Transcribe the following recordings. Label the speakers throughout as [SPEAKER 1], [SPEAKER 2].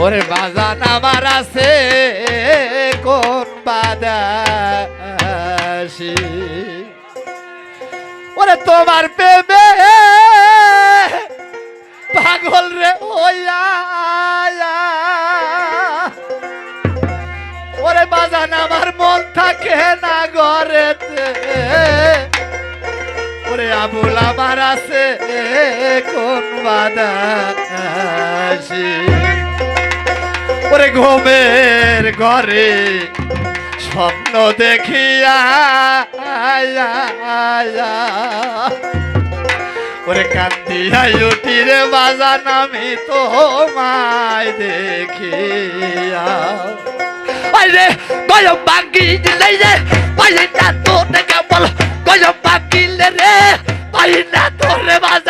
[SPEAKER 1] বাজান আমার আছে, কোন বাদাসি ওরে তোমার প্রেমে পাগল রে হইয়া ওরে বাজান আমার মন থাকে না ঘরেতে। ওরে আবুল আমার আছে, কোন বাদাসি ওরে ঘুমের ঘরে স্বপ্ন দেখিয়া। ওরে কান্দিয়া উঠি রে বাজান আমি তো মায় দেখিয়া আরে বাকি রে পাই না তোর বাজান।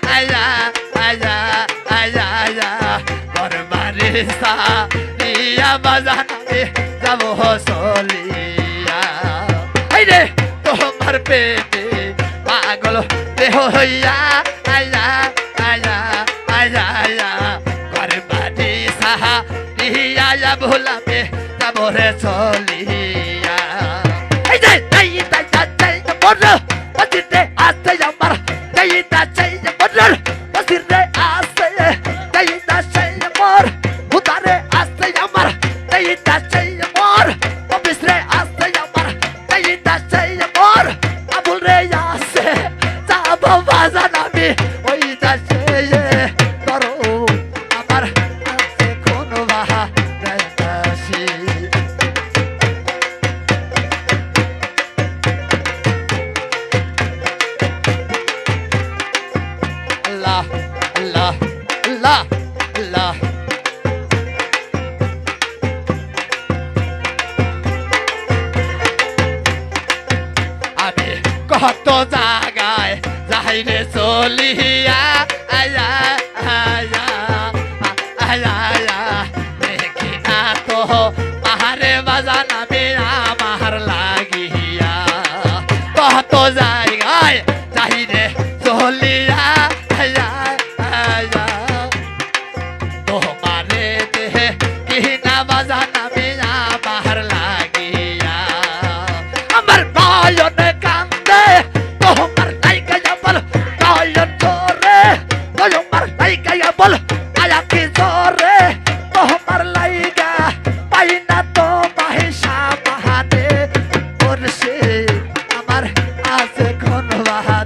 [SPEAKER 1] মারে সা ইয়া বাজানে যাব হসলিয়া হাইরে তোমার পেটে পাগল রে হইয়া আয়া আয়া আয়া আয়া মারে সাহা ইয়া ভোলাবে যাব রে চলিয়া এই যে এই তা তা চাই আমি ওই চাই করো আমার আছে কোন যাই রে চলিয়া আয়া আয়া আয়া আয়া, দেখি না তো পাহাড়ে বাজান আমি আমার লাগিয়া কত জায়গায় la